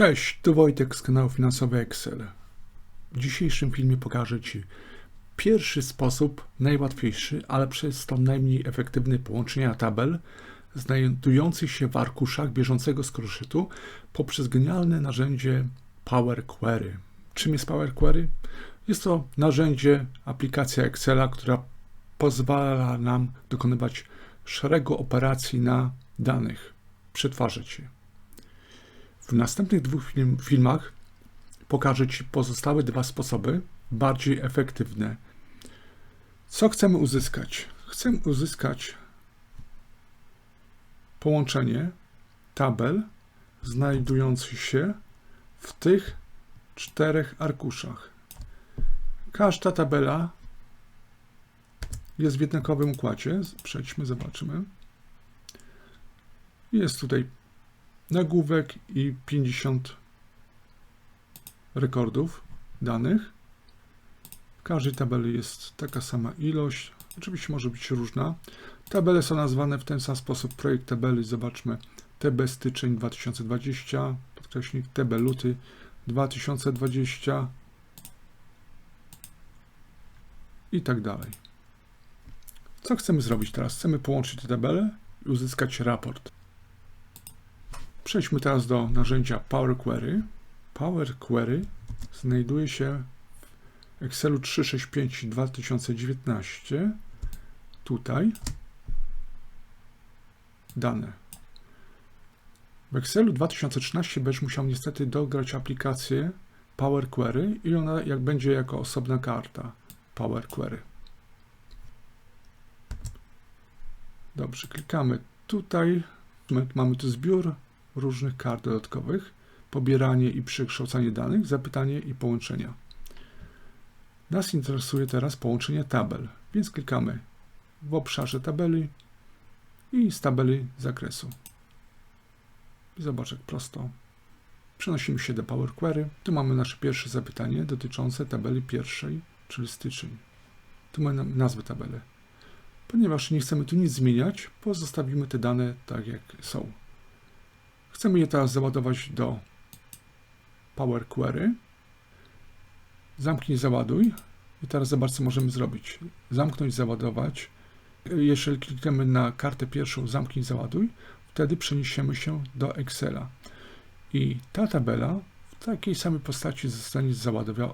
Cześć, tu Wojtek z kanału Finansowy Excel. W dzisiejszym filmie pokażę Ci pierwszy sposób, najłatwiejszy, ale przez to najmniej efektywny połączenia tabel znajdujących się w arkuszach bieżącego skroszytu poprzez genialne narzędzie Power Query. Czym jest Power Query? Jest to narzędzie, aplikacja Excela, która pozwala nam dokonywać szeregu operacji na danych, przetwarzać je. W następnych dwóch film, filmach pokażę Ci pozostałe dwa sposoby, bardziej efektywne. Co chcemy uzyskać? Chcemy uzyskać połączenie tabel znajdujących się w tych czterech arkuszach. Każda tabela jest w jednakowym układzie. Przejdźmy, zobaczymy. Jest tutaj nagłówek i 50 rekordów danych. W każdej tabeli jest taka sama ilość, oczywiście może być różna. Tabele są nazwane w ten sam sposób. Projekt tabeli, zobaczmy, TB styczeń 2020, podkreśnik TB luty 2020 i tak dalej. Co chcemy zrobić teraz? Chcemy połączyć te tabele i uzyskać raport. Przejdźmy teraz do narzędzia Power Query. Power Query znajduje się w Excelu 365 2019. Tutaj dane. W Excelu 2013 będziesz musiał niestety dograć aplikację Power Query i ona jak będzie jako osobna karta Power Query. Dobrze, klikamy tutaj. Mamy tu zbiór różnych kart dodatkowych, pobieranie i przekształcanie danych, zapytanie i połączenia. Nas interesuje teraz połączenie tabel, więc klikamy w obszarze tabeli i z tabeli zakresu. Zobacz jak prosto. Przenosimy się do Power Query. Tu mamy nasze pierwsze zapytanie dotyczące tabeli pierwszej, czyli styczeń. Tu mamy nazwę tabeli. Ponieważ nie chcemy tu nic zmieniać, pozostawimy te dane tak jak są. Chcemy je teraz załadować do Power Query. Zamknij, załaduj. I teraz zobacz, co możemy zrobić. Zamknąć, załadować. Jeżeli klikniemy na kartę pierwszą, zamknij, załaduj, wtedy przeniesiemy się do Excela. I ta tabela w takiej samej postaci zostanie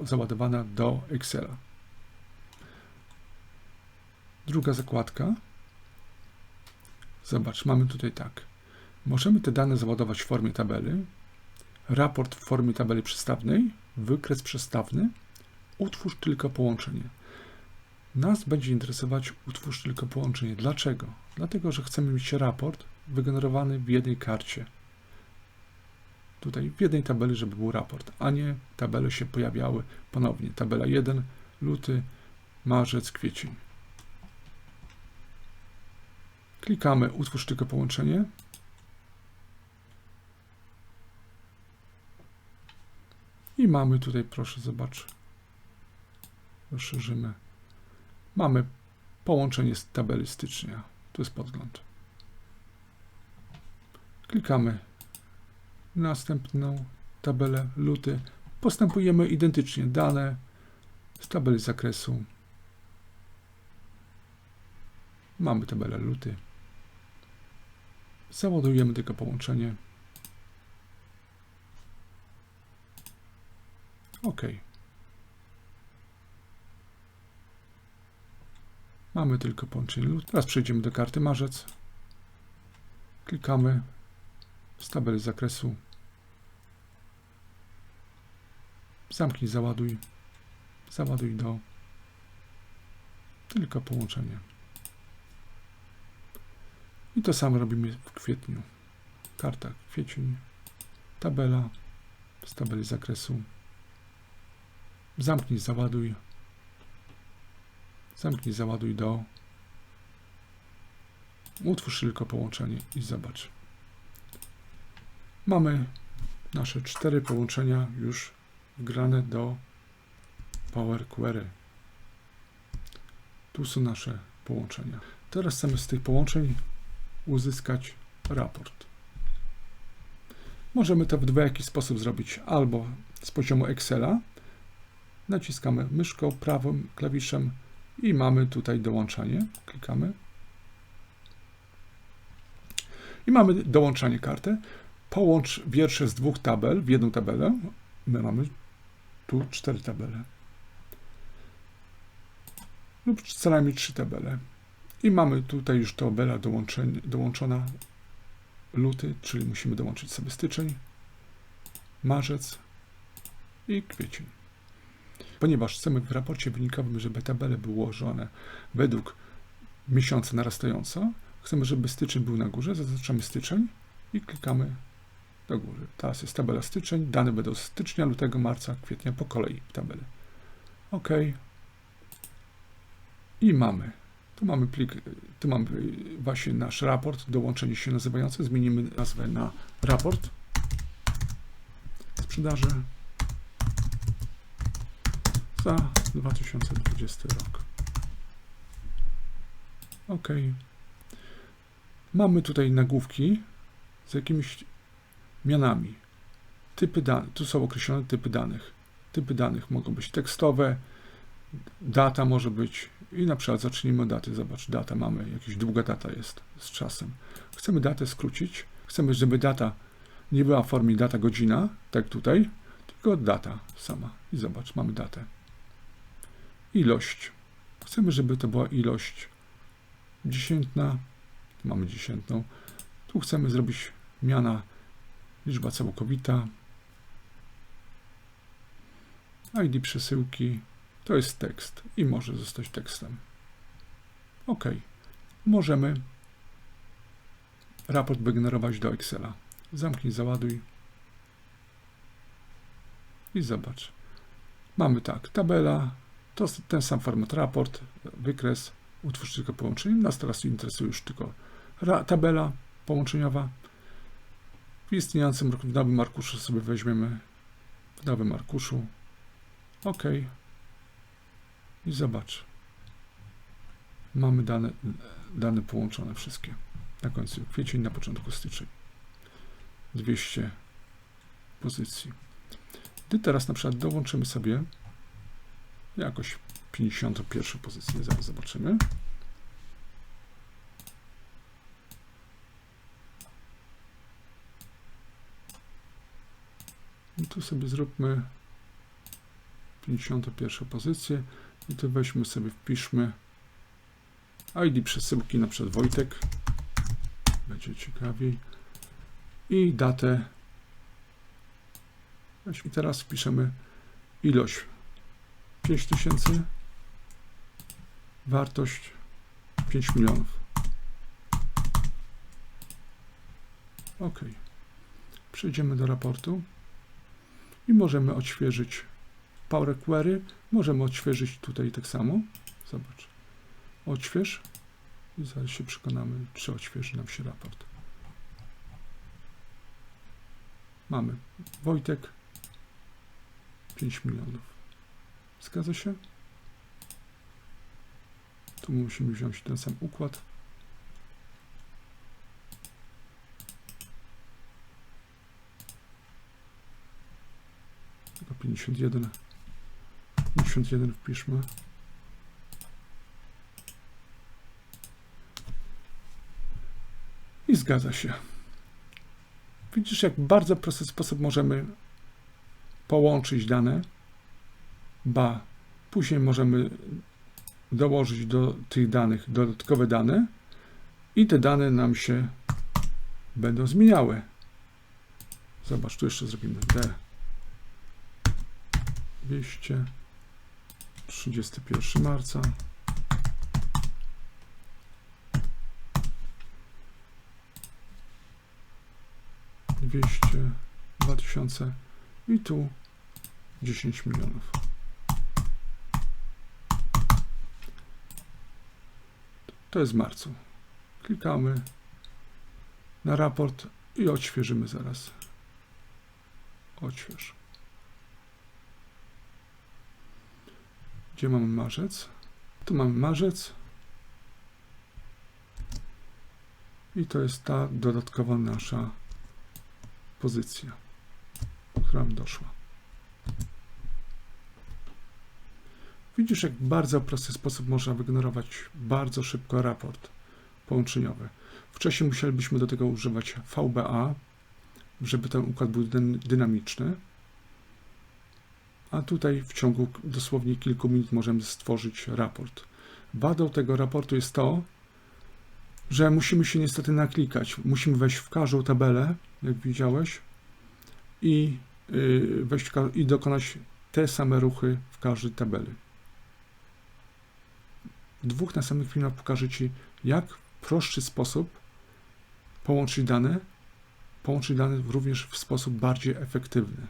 załadowana do Excela. Druga zakładka. Zobacz, mamy tutaj tak. Możemy te dane załadować w formie tabeli, raport w formie tabeli przestawnej, wykres przestawny, utwórz tylko połączenie. Nas będzie interesować utwórz tylko połączenie. Dlaczego? Dlatego, że chcemy mieć raport wygenerowany w jednej karcie. Tutaj w jednej tabeli, żeby był raport, a nie tabele się pojawiały ponownie. Tabela 1, luty, marzec, kwiecień. Klikamy utwórz tylko połączenie. I mamy tutaj, proszę zobacz, rozszerzymy. Mamy połączenie z tabeli stycznia. Tu jest podgląd. Klikamy następną tabelę luty. Postępujemy identycznie. Dane z tabeli zakresu. Mamy tabelę luty. Załadujemy tylko połączenie. OK. Mamy tylko lód. Teraz przejdziemy do karty marzec. Klikamy z tabeli zakresu. Zamknij, załaduj. Załaduj do tylko połączenie. I to samo robimy w kwietniu. Karta kwiecień, tabela z tabeli zakresu. Zamknij, załaduj. Zamknij, załaduj do. Utwórz tylko połączenie i zobacz. Mamy nasze cztery połączenia już wgrane do Power Query. Tu są nasze połączenia. Teraz chcemy z tych połączeń uzyskać raport. Możemy to w dwojaki sposób zrobić albo z poziomu Excela. Naciskamy myszką prawym klawiszem i mamy tutaj dołączanie. Klikamy. I mamy dołączanie karty. Połącz wiersze z dwóch tabel w jedną tabelę. My mamy tu cztery tabele. Lub co najmniej trzy tabele. I mamy tutaj już tabela dołączona luty, czyli musimy dołączyć sobie styczeń, marzec i kwiecień. Ponieważ chcemy w raporcie wynikowym, żeby tabele były ułożone według miesiąca narastająco, chcemy, żeby styczeń był na górze, zaznaczamy styczeń i klikamy do góry. Teraz jest tabela styczeń, dane będą z stycznia, lutego, marca, kwietnia po kolei w tabeli. OK. I mamy. Tu mamy plik, tu mamy właśnie nasz raport, dołączenie się nazywające. Zmienimy nazwę na raport sprzedaży za 2020 rok. OK. Mamy tutaj nagłówki z jakimiś mianami. Typy danych. Tu są określone typy danych. Typy danych mogą być tekstowe, data może być i na przykład zacznijmy od daty. Zobacz, data mamy, jakaś długa data jest z czasem. Chcemy datę skrócić. Chcemy, żeby data nie była w formie data godzina, tak tutaj, tylko data sama. I zobacz, mamy datę. Ilość. Chcemy, żeby to była ilość dziesiętna. Mamy dziesiętną. Tu chcemy zrobić miana liczba całkowita. ID przesyłki to jest tekst i może zostać tekstem. OK. Możemy raport wygenerować do Excela. Zamknij, załaduj i zobacz. Mamy tak, tabela, to jest ten sam format raport, wykres, utwórz tylko połączenie. Nas teraz interesuje już tylko tabela połączeniowa. W istniejącym w nowym arkuszu sobie weźmiemy w nowym arkuszu. OK. I zobacz. Mamy dane, dane połączone wszystkie. Na końcu kwiecień, na początku styczeń. 200 pozycji. Gdy teraz na przykład dołączymy sobie jakoś 51 pozycję, zaraz zobaczymy. I tu sobie zróbmy 51 pozycję i tu weźmy sobie, wpiszmy ID przesyłki, na przykład Wojtek, będzie ciekawiej. I datę. I teraz wpiszemy ilość 5000 wartość 5 milionów ok przejdziemy do raportu i możemy odświeżyć Power Query. Możemy odświeżyć tutaj tak samo. Zobacz. Odśwież. I zaraz się przekonamy, czy odświeży nam się raport. Mamy Wojtek 5 milionów. Zgadza się? Tu musimy wziąć ten sam układ. Tylko 51. 51 wpiszmy. I zgadza się. Widzisz, jak bardzo prosty sposób możemy połączyć dane. Ba, później możemy dołożyć do tych danych dodatkowe dane i te dane nam się będą zmieniały. Zobacz, tu jeszcze zrobimy D 200 31 marca. Dwieście, dwa tysiące i tu 10 milionów. To jest w marcu. Klikamy na raport i odświeżymy zaraz. Odśwież. Gdzie mamy marzec? Tu mamy marzec. I to jest ta dodatkowa nasza pozycja, która nam doszła. Widzisz, jak bardzo prosty sposób można wygenerować bardzo szybko raport połączeniowy. Wcześniej musielibyśmy do tego używać VBA, żeby ten układ był dyn- dynamiczny. A tutaj w ciągu dosłownie kilku minut możemy stworzyć raport. Wadą tego raportu jest to, że musimy się niestety naklikać. Musimy wejść w każdą tabelę, jak widziałeś, i, yy, wejść i dokonać te same ruchy w każdej tabeli. Dwóch następnych filmach pokażę Ci, jak w prostszy sposób połączyć dane, połączyć dane również w sposób bardziej efektywny.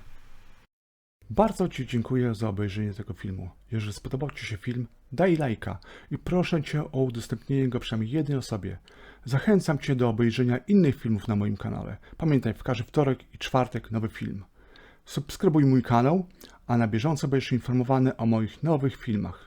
Bardzo Ci dziękuję za obejrzenie tego filmu. Jeżeli spodobał Ci się film, daj lajka i proszę Cię o udostępnienie go przynajmniej jednej osobie. Zachęcam Cię do obejrzenia innych filmów na moim kanale. Pamiętaj, w każdy wtorek i czwartek nowy film. Subskrybuj mój kanał, a na bieżąco będziesz informowany o moich nowych filmach.